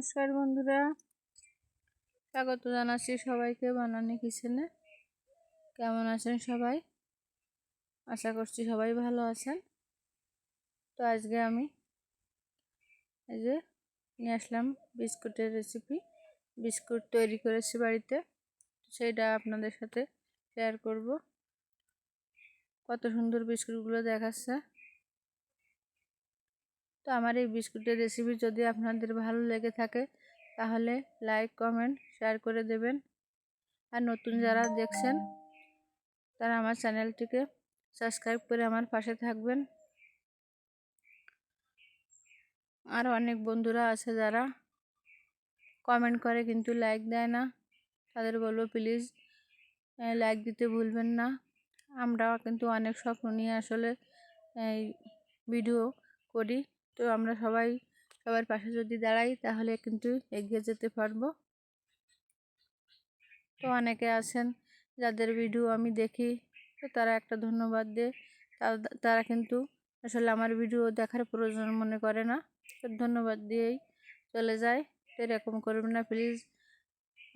নমস্কার বন্ধুরা। স্বাগত জানাচ্ছি সবাইকে বানানি কিচেনে। কেমন আছেন সবাই? আশা করছি সবাই ভালো আছেন। তো আজকে আমি এই যে নিয়ে আসলাম বিস্কুটের রেসিপি বিস্কুট তৈরি করেছি বাড়িতে। সেইটা আপনাদের সাথে শেয়ার করব। কত সুন্দর বিস্কুটগুলো দেখাচ্ছে। তো আমার এই বিস্কুটের রেসিপি যদি আপনাদের ভালো লেগে থাকে, তাহলে লাইক কমেন্ট শেয়ার করে দেবেন। আর নতুন যারা দেখছেন, তারা আমার চ্যানেলটিকে সাবস্ক্রাইব করে আমার পাশে থাকবেন। আর অনেক বন্ধুরা আছে যারা কমেন্ট করে কিন্তু লাইক দেয় না। তাদের বলব প্লিজ লাইক দিতে ভুলবেন না। আমরা কিন্তু অনেক স্বপ্ন নিয়ে আসলে, এই ভিডিও করি। তো আমরা সবাই সবার পাশে যদি দাঁড়াই, তাহলে কিন্তু এগিয়ে যেতে পারব। তো অনেকে আছেন যাদের ভিডিও আমি দেখি, তো তারা একটা ধন্যবাদ দিয়ে। তারা কিন্তু আসলে আমার ভিডিও দেখার প্রয়োজন মনে করে না। তো ধন্যবাদ দিয়েই চলে যায়। তো এরকম করবেন না, প্লিজ।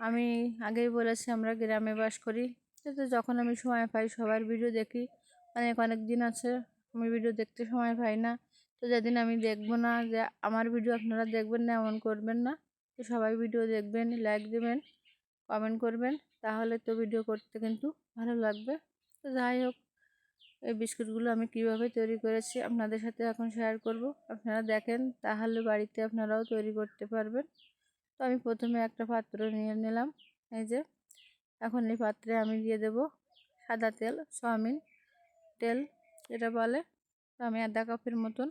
আমি আগেই বলেছি, আমরা গ্রামে বাস করি। তো যখন আমি সময় পাই, সবার ভিডিও দেখি। অনেক অনেক দিন আছে, আমি ভিডিও দেখতে সময় পাই না। তো যেদিন আমি দেখব না যে আমার ভিডিও আপনারা দেখবেন না, এমন করবেন না। তো সবাই ভিডিও দেখবেন লাইক দেবেন কমেন্ট করবেন। তাহলে তো ভিডিও করতে কিন্তু ভালো লাগবে। তো যাই হোক, এই বিস্কুটগুলো আমি কীভাবে তৈরি করেছি আপনাদের সাথে এখন শেয়ার করব। আপনারা দেখেন, তাহলে বাড়িতে আপনারাও তৈরি করতে পারবেন। তো আমি প্রথমে একটা পাত্র নিয়ে নিলাম, এই যে। এখন এই পাত্রে আমি দিয়ে দেব সাদা তেল, সয়াবিন তেল এটা বলে। তো আমি আধা কাপের মতন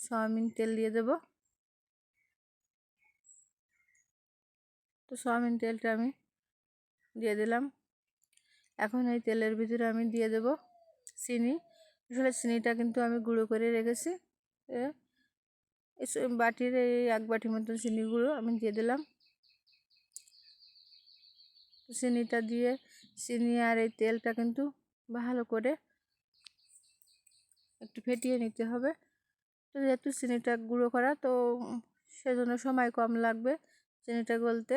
সয়াবিন তেল দিয়ে দেব। তো সয়াবিন তেলটা আমি দিয়ে দিলাম। এখন এই তেলের ভিতরে আমি দিয়ে দেব চিনি। আসলে চিনিটা কিন্তু আমি গুঁড়ো করে রেখেছি। বাটির এই এক বাটির মতন চিনি গুঁড়ো আমি দিয়ে দিলাম। চিনিটা দিয়ে, চিনি আর এই তেলটা কিন্তু ভালো করে একটু ফেটিয়ে নিতে হবে। তো যেহেতু চিনিটা গুঁড়ো করা, তো সেজন্য সময় কম লাগবে চিনিটা গলতে।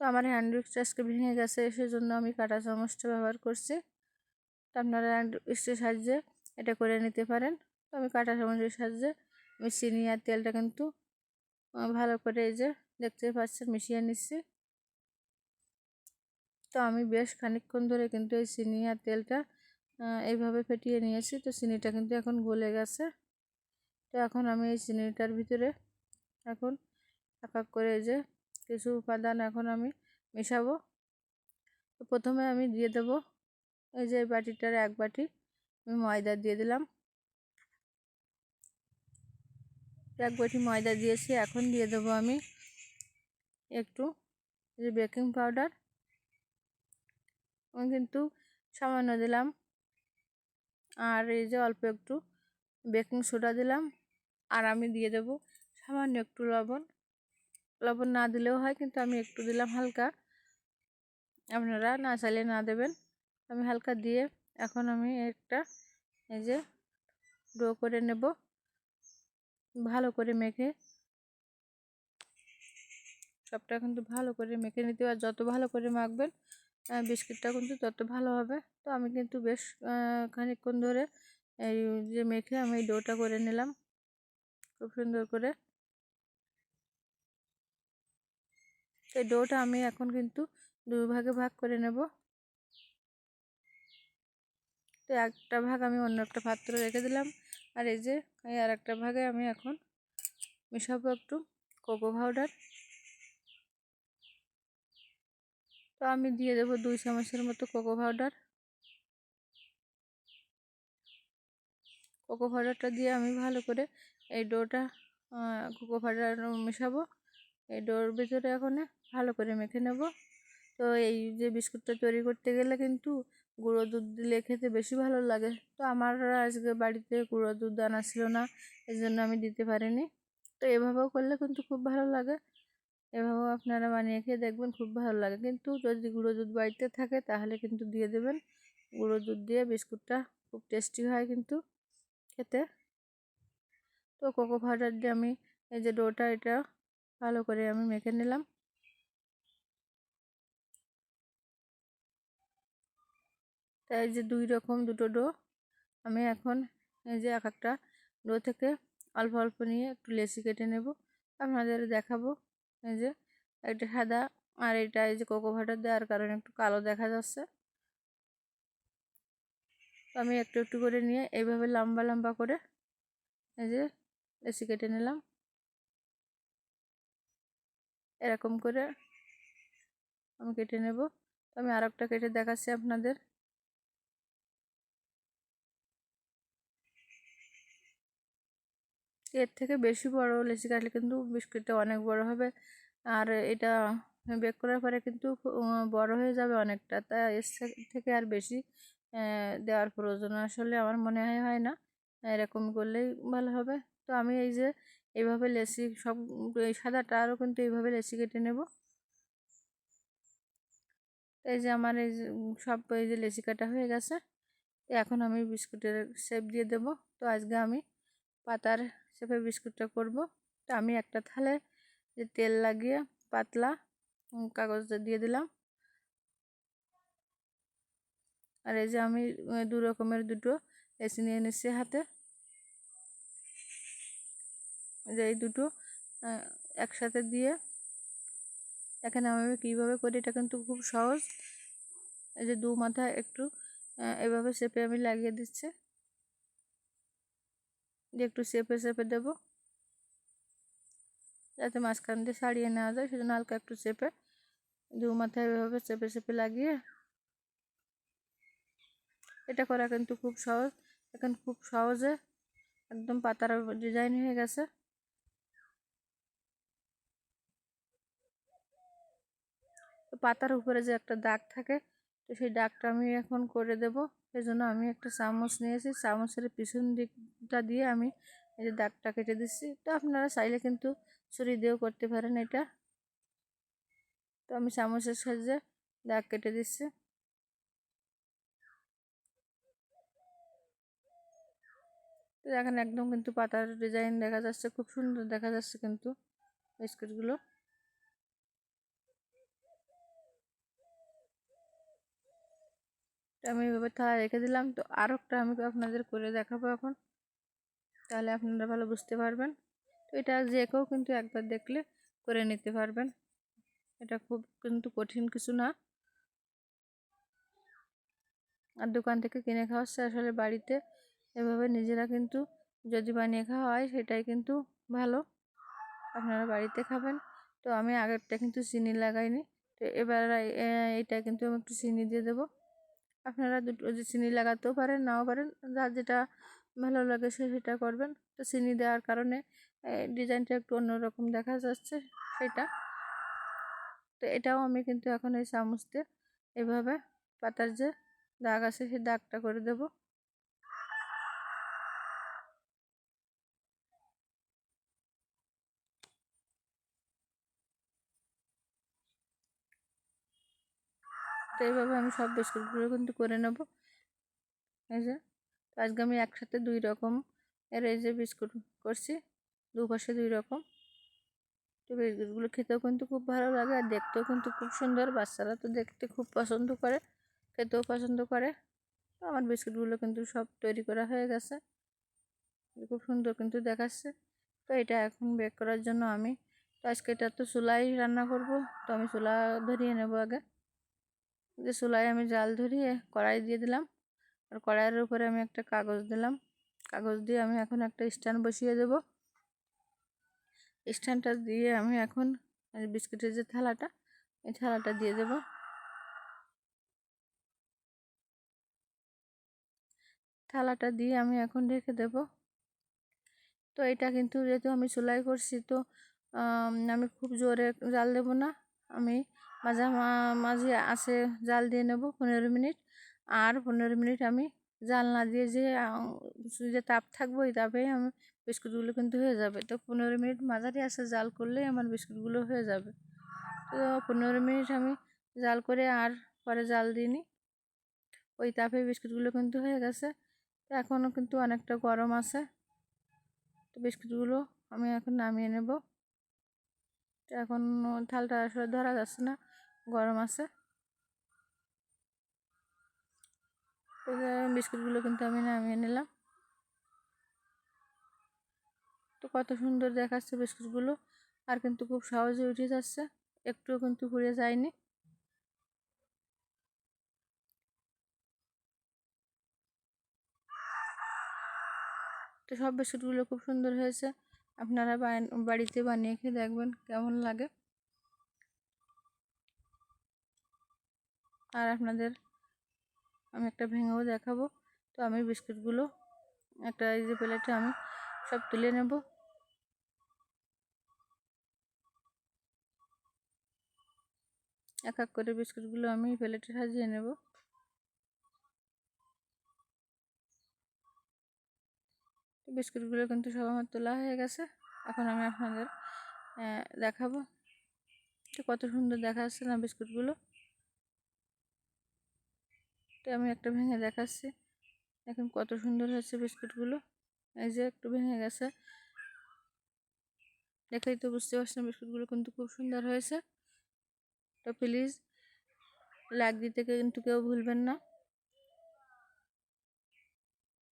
তো আমার হ্যান্ড উইক্সটা আজকে ভেঙে গেছে, সেজন্য আমি কাটা চামচটা ব্যবহার করছি। তো আপনারা হ্যান্ড উইক্সের সাহায্যে এটা করে নিতে পারেন। তো আমি কাটা চামচের সাহায্যে আমি চিনি আর তেলটা কিন্তু ভালো করে এই যে দেখতে পাচ্ছেন মিশিয়ে নিচ্ছি। তো আমি বেশ খানিকক্ষণ ধরে কিন্তু এই চিনি আর তেলটা এইভাবে ফেটিয়ে নিয়েছি। তো চিনিটা কিন্তু এখন গলে গেছে। তো এখন আমি এই চিনিটার ভিতরে এখন এক এক করে যে কিছু উপাদান এখন আমি মেশাবো। তো প্রথমে আমি দিয়ে দেব এই যে বাটিটার এক বাটি। আমি ময়দা দিয়ে দিলাম। এক বাটি ময়দা দিয়েছি। এখন দিয়ে দেবো আমি একটু যে বেকিং পাউডার। আমি কিন্তু সামান্য দিলাম আর এই যে অল্প একটু বেকিং সোডা দিলাম আর আমি দিয়ে দেব সামান্য একটু লবণ। লবণ না দিলেও হয়, কিন্তু আমি একটু দিলাম হালকা। আপনারা না চাইলে না দেবেন। আমি হালকা দিয়ে এখন আমি একটা এই যে ডো করে নেব। ভালো করে মেখে। সবটা কিন্তু ভালো করে মেখে নিতে আর যত ভালো করে মাখবেন বিস্কিটটা কিন্তু তত ভালো হবে। তো আমি কিন্তু বেশ খানিকক্ষণ ধরে এই যে মেখে আমি এই ডোটা করে নিলাম। খুব সুন্দর করে। এই ডোটা আমি এখন কিন্তু দুই ভাগে করে নেব। তো একটা ভাগ আমি অন্য একটা পাত্র রেখে দিলাম। আর এই যে এই আর একটা ভাগে আমি এখন মেশাবো একটু কোকো পাউডার। তো আমি দিয়ে দেবো দুই চামচের মতো কোকো পাউডার কোকো পাউডারটা দিয়ে আমি ভালো করে এই ডোটা কোকো পাউডার মেশাবো। এই ডোর ভিতরে এখন ভালো করে মেখে নেব। তো এই যে বিস্কুটটা তৈরি করতে গেলে কিন্তু গুঁড়ো দুধ দিলে খেতে বেশি ভালো লাগে। তো আমার আজকে বাড়িতে গুঁড়ো দুধ আনা ছিল না এই জন্য আমি দিতে পারিনি। তো এভাবেও করলে কিন্তু খুব ভালো লাগে। এভাবেও আপনারা বানিয়ে খেয়ে দেখবেন খুব ভালো লাগে। কিন্তু যদি গুঁড়ো দুধ বাড়িতে থাকে, তাহলে কিন্তু দিয়ে দেবেন। গুঁড়ো দুধ দিয়ে বিস্কুটটা খুব টেস্টি হয় কিন্তু খেতে। তো কোকো পাউডার দিয়ে আমি এই যে ডোটা, এটা ভালো করে আমি মেখে নিলাম। তাই যে দুই রকম দুটো ডো, আমি এখন এই যে এক একটা ডো থেকে অল্প অল্প নিয়ে একটু লেসি কেটে নেব। আপনাদের দেখাবো এই যে, একটা সাদা আর এটা এই যে কোকো ভাটার দেওয়ার কারণে একটু কালো দেখা যাচ্ছে। তো আমি একটু একটু করে নিয়ে এইভাবে লম্বা লম্বা করে এই যে এসি কেটে নিলাম। এরকম করে আমি কেটে নেব। তো আমি আর একটা কেটে দেখাচ্ছি আপনাদের। এর থেকে বেশি বড় লেচি কাটলে কিন্তু বিস্কুটটা অনেক বড় হবে। আর এটা বেক করার পরে কিন্তু বড় হয়ে যাবে অনেকটা। তা এর থেকে আর বেশি দেওয়ার প্রয়োজন আসলে আমার মনে হয় হয় না। এরকম করলেই ভালো হবে। তো আমি এই যে এইভাবে লেসি সব এই সাদাটা আরও কিন্তু এইভাবে লেসি কেটে নেব। এই যে আমার এই সব এই যে লেসি কাটা হয়ে গেছে। এখন আমি বিস্কুটের শেপ দিয়ে দেব। তো আজকে আমি পাতার শেপে বিস্কুটটা করব। তো আমি একটা থালে যে তেল লাগিয়ে পাতলা কাগজটা দিয়ে দিলাম। আর এই যে আমি দু রকমের দুটো এসি নিয়ে নিচ্ছি হাতে। যে এই দুটো একসাথে দিয়ে এখানে আমি কীভাবে করি এটা কিন্তু খুব সহজ। এই যে দু মাথা একটু এভাবে শেপে আমি লাগিয়ে দিচ্ছি। দিয়ে একটু চেপে চেপে দেবো। যাতে মাঝখান দিয়ে সারিয়ে নেওয়া যায়, সেজন্য হালকা একটু চেপে দু মাথায় এভাবে চেপে চেপে লাগিয়ে এটা করা কিন্তু খুব সহজ। এখন খুব সহজে একদম পাতার ডিজাইন হয়ে গেছে। পাতার উপরে যে একটা দাগ থাকে, তো সেই দাগটা আমি এখন করে দেব। জন্য আমি একটা চামচ নিয়েছি। চামচের পিছন দিকটা দিয়ে আমি এই যে দাগটা কেটে দিচ্ছি। তো আপনারা চাইলে কিন্তু ছুরি দিয়েও করতে পারেন এটা। তো আমি চামচের সাহায্যে দাগ কেটে দিচ্ছি। তো দেখেন একদম কিন্তু পাতার ডিজাইন দেখা যাচ্ছে, খুব সুন্দর দেখা যাচ্ছে কিন্তু বিস্কুটগুলো। আমি এভাবে থালা রেখে দিলাম। তো আর একটা আমি আপনাদের করে দেখাবো এখন। তাহলে আপনারা ভালো বুঝতে পারবেন। তো এটা যে কেউ কিন্তু একবার দেখলে করে নিতে পারবেন। এটা খুব কিন্তু কঠিন কিছু না। আর দোকান থেকে কিনে খাওয়া হচ্ছে। আসলে বাড়িতে এভাবে নিজেরা কিন্তু যদি বানিয়ে খাওয়া হয়, সেটাই কিন্তু ভালো। আপনারা বাড়িতে খাবেন। তো আমি আগেরটা কিন্তু চিনি লাগাইনি। তো এবার এইটা কিন্তু আমি একটু চিনি দিয়ে দেবো। আপনারা দুটো যে চিনি লাগাতেও পারেন, নাও পারেন, যার যেটা ভালো লাগে সে সেটা করবেন। তো চিনি দেওয়ার কারণে ডিজাইনটা একটু অন্যরকম দেখা যাচ্ছে সেটা। তো এটাও আমি কিন্তু এখন এই চামচ দিয়ে এভাবে পাতার যে দাগ আছে সেই দাগটা করে দেব। তো এইভাবে আমি সব বিস্কুটগুলো কিন্তু করে নেব। এই যে, তো আজকে আমি একসাথে দুই রকম এর এই যে বিস্কুট করছি, দুপাশে দুই রকম। তো বিস্কুটগুলো খেতেও কিন্তু খুব ভালো লাগে আর দেখতেও কিন্তু খুব সুন্দর। বাচ্চারা তো দেখতে খুব পছন্দ করে, খেতেও পছন্দ করে। তো আমার বিস্কুটগুলো কিন্তু সব তৈরি করা হয়ে গেছে। খুব সুন্দর কিন্তু দেখাচ্ছে। তো এটা এখন বেক করার জন্য আমি, তো আজকে এটা তো চুলাই রান্না করব, তো আমি চুলা ধরিয়ে নেব আগে। যে চুলায় আমি জাল ধরিয়ে কড়াই দিয়ে দিলাম। আর কড়াইয়ের উপরে আমি একটা কাগজ দিলাম। কাগজ দিয়ে আমি এখন একটা স্ট্যান্ড বসিয়ে দেব। স্ট্যান্ডটা দিয়ে আমি এখন বিস্কুটের যে থালাটা, এই থালাটা দিয়ে দেব। থালাটা দিয়ে আমি এখন রেখে দেব। তো এটা কিন্তু যেহেতু আমি চুলাই করছি, তো আমি খুব জোরে জাল দেব না। আমি মাঝা মাঝে আসে জাল দিয়ে নেব পনেরো মিনিট। আর পনেরো মিনিট আমি জাল না দিয়ে যে যে তাপ থাকব ওই তাপেই আমি বিস্কুটগুলো কিন্তু হয়ে যাবে। তো পনেরো মিনিট মাঝারি আসে জাল করলেই আমার বিস্কুটগুলো হয়ে যাবে। তো পনেরো মিনিট আমি জাল করে আর পরে জাল দিইনি ওই তাপে বিস্কুটগুলো কিন্তু হয়ে গেছে। তো এখনও কিন্তু অনেকটা গরম আছে। তো বিস্কুটগুলো আমি এখন নামিয়ে নেব। তো এখন থালটা আসলে ধরা যাচ্ছে না। গরম আছে। বিস্কুটগুলো কিন্তু আমি নামিয়ে নিলাম। তো কত সুন্দর দেখাচ্ছে বিস্কুটগুলো। আর কিন্তু খুব সহজে উঠে যাচ্ছে। একটুও কিন্তু পুড়ে যায়নি। তো সব বিস্কুটগুলো খুব সুন্দর হয়েছে। আপনারা বাড়িতে বানিয়ে খেয়ে দেখবেন কেমন লাগে। আর আপনাদের আমি একটা ভেঙেও দেখাবো। তো আমি বিস্কুটগুলো, একটা এই যে প্লেটে আমি সব তুলে নেব। এক এক করে বিস্কুটগুলো আমি প্লেটে সাজিয়ে নেব। বিস্কুটগুলো কিন্তু সব আমার তোলা হয়ে গেছে। এখন আমি আপনাদের দেখাবো। কত সুন্দর দেখা যাচ্ছে না বিস্কুটগুলো। তো আমি একটা ভেঙে দেখাচ্ছি। এখন কত সুন্দর হয়েছে বিস্কুটগুলো। এই যে একটু ভেঙে গেছে। দেখেই তো বুঝতে পারছেন বিস্কুটগুলো কিন্তু খুব সুন্দর হয়েছে। তো প্লিজ, লাইক দিতে কিন্তু কেউ ভুলবেন না।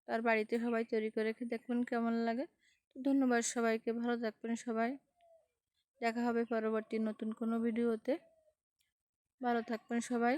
তার বাড়িতে সবাই তৈরি করে রেখে দেখবেন কেমন লাগে। তো ধন্যবাদ সবাইকে, ভালো থাকবেন সবাই। দেখা হবে পরবর্তী নতুন কোনো ভিডিওতে। ভালো থাকবেন সবাই।